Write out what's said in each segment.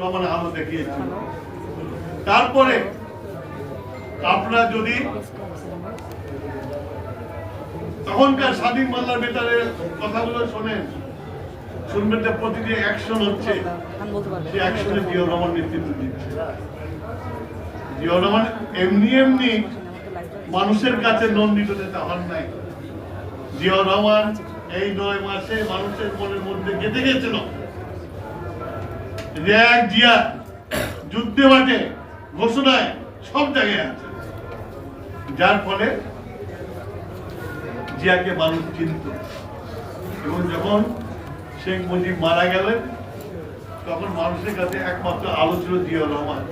রহমান আলো দেখিয়েছিল তারপরে আপনারা যদি তখনকার স্বাধীন বাংলার বেতারের কথাগুলো শোনেন, শুনবেন যে প্রতিটি অ্যাকশন হচ্ছে অ্যাকশনে রহমান নেতৃত্ব দিচ্ছে। রহমান এমনি এমনি মানুষের কাছে নন্দিত নেতা হন নাই। জিয়া রহমান এই নয় মাসে মানুষের মনের মধ্যে গেঁথে গেছিল। এক জিয়া, যুদ্ধে মাঠে ঘোষণায় সব জায়গায় আছে। যার ফলে জিয়াকে মানুষ চিনত। এবং যখন শেখ মুজিব মারা গেলেন, তখন মানুষের কাছে একমাত্র আলো ছিল জিয়া রহমান।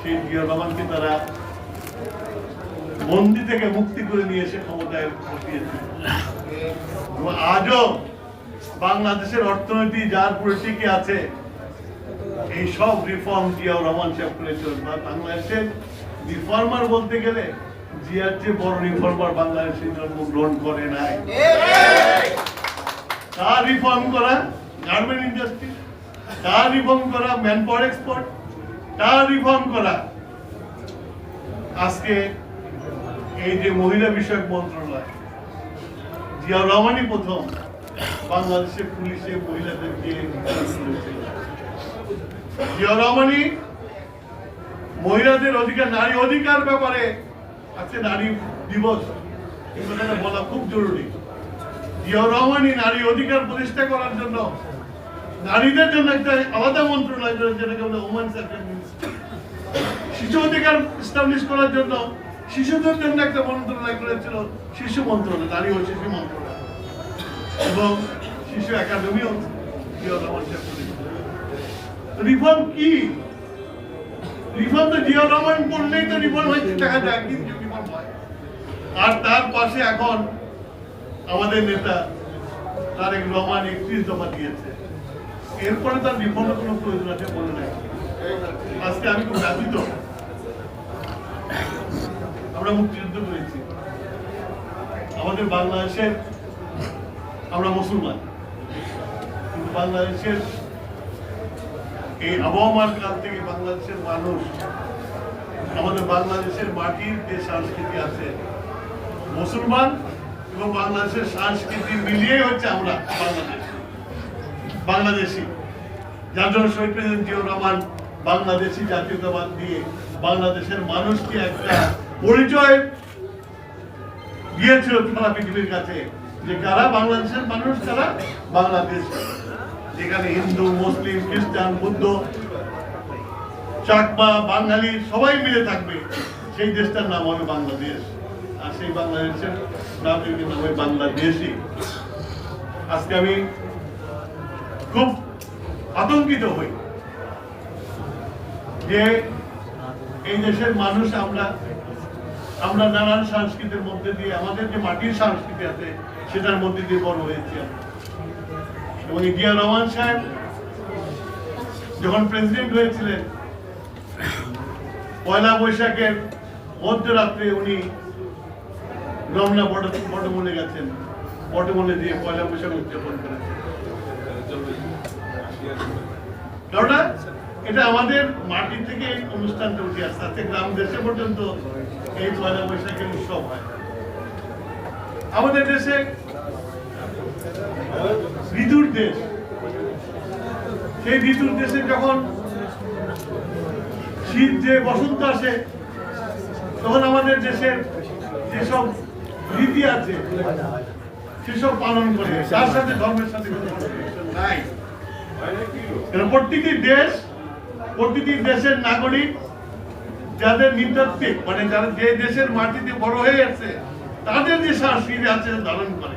সেই জিয়া রহমানকে তারা বন্দি থেকে মুক্তি করে নিয়ে এসে ক্ষমতায় আজও বাংলাদেশের অর্থনীতি যার পুরো টিকে আছে এই সব রিফর্ম জিয়াউর রহমান সাহেব করেছিলেন বাংলাদেশের রিফর্মার বলতে গেলে জিয়ার চেয়ে বড় রিফর্মার বাংলাদেশে জন্মগ্রহণ করে নাই। কার রিফর্ম করা গার্মেন্ট ইন্ডাস্ট্রি কার রিফর্ম করা ম্যান পাওয়ার এক্সপোর্ট কার রিফর্ম করা আজকে এই যে মহিলা বিষয়ক মন্ত্রণালয়, জিয়াউর রহমানই প্রথম বাংলাদেশের পুলিশে মহিলাদেরকে রহমানই মহিলাদের অধিকার, নারী অধিকার ব্যাপারে আছে নারী দিবস কথাটা বলা খুব জরুরি। জিয়াউর রহমানই নারী অধিকার প্রতিষ্ঠা করার জন্য, নারীদের জন্য একটা আলাদা মন্ত্রণালয় যেটাকে অ্যাফেয়ার মিনিস্ট্রি শিশু অধিকার স্টাবলিশ করার জন্য শিশুদের জন্য একটা মন্ত্রণালয় করেছিল শিশু মন্ত্রণালয়, নারী ও শিশু মন্ত্রণালয়। এবং শিশু একাডেমিও জিয়াউর রহমান। রিফর্ম কি? রিফর্ম তো জিয়াউর রহমান বললেই তো রিফর্ম হচ্ছে দেখা যায় কি রিফর্ম হয়। আর তার পাশে এখন আমাদের নেতা, তারেক রহমান একত্রিশ দফা দিয়েছে। এরপরে তার রিফর্মের কোনো প্রয়োজন আছে বলে নাই। আজকে আমি খুব ব্যথিত। আমরা মুক্তিযুদ্ধ করেছি। আমাদের বাংলাদেশের, আমরা মুসলমান। কিন্তু বাংলাদেশের এই আবহাওয়ার কাল থেকে বাংলাদেশের মানুষ, আমাদের বাংলাদেশের মাটির যে সংস্কৃতি আছে, মুসলমান এবং বাংলাদেশের সংস্কৃতি মিলিয়ে হচ্ছে আমরা বাংলাদেশ, বাংলাদেশি। যার জন্য শহীদ প্রেসিডেন্ট জিয়াউর রহমান বাংলাদেশি জাতীয়তাবাদ দিয়ে বাংলাদেশের মানুষকে একটা পরিচয় দিয়েছিল সারা পৃথিবীর কাছে যে কারা বাংলাদেশের মানুষ তারা বাংলাদেশ। যেখানে হিন্দু, মুসলিম, খ্রিস্টান, বুদ্ধ, চাকমা, বাঙালি সবাই মিলে থাকবে। সেই দেশটার নাম হবে বাংলাদেশ। আর সেই বাংলাদেশের নাগরিকের নাম হবে বাংলাদেশি আজকে আমি খুব আতঙ্কিত হই যে এই দেশের মানুষ আমরা আমরা নানান সংস্কৃতির মধ্যে দিয়ে আমাদের যে মাটির সংস্কৃতি আছে, সেটার মধ্যে দিয়ে বড় হয়েছি আমরা। এই জিয়া রহমান সাহেব যখন প্রেসিডেন্ট হয়েছিলেন, পয়লা বৈশাখের মধ্যরাত্রে উনি রমনা বট বটমূলে গেছেন। বটমূলে দিয়ে পয়লা বৈশাখ উদযাপন করেছেন। এটা আমাদের মাটি থেকে অনুষ্ঠানটা উঠে আসছে। আজকে গ্রাম দেশে পর্যন্ত এই পয়লা বৈশাখের উৎসব হয়। আমাদের দেশে ঋতুর দেশ। সেই ঋতুর দেশে যখন শীত যে বসন্ত আসে, তখন আমাদের দেশের যেসব রীতি আছে, সেসব পালন করে। তার সাথে ধর্মের সাথে নাই। প্রতিটি দেশ প্রতিটি দেশের নাগরিক যাদের নৃতাত্ত্বিক মানে যারা যে দেশের মাটিতে বড় হয়ে আছে, তাদের যে সংস্কৃতি আছে ধারণ করে।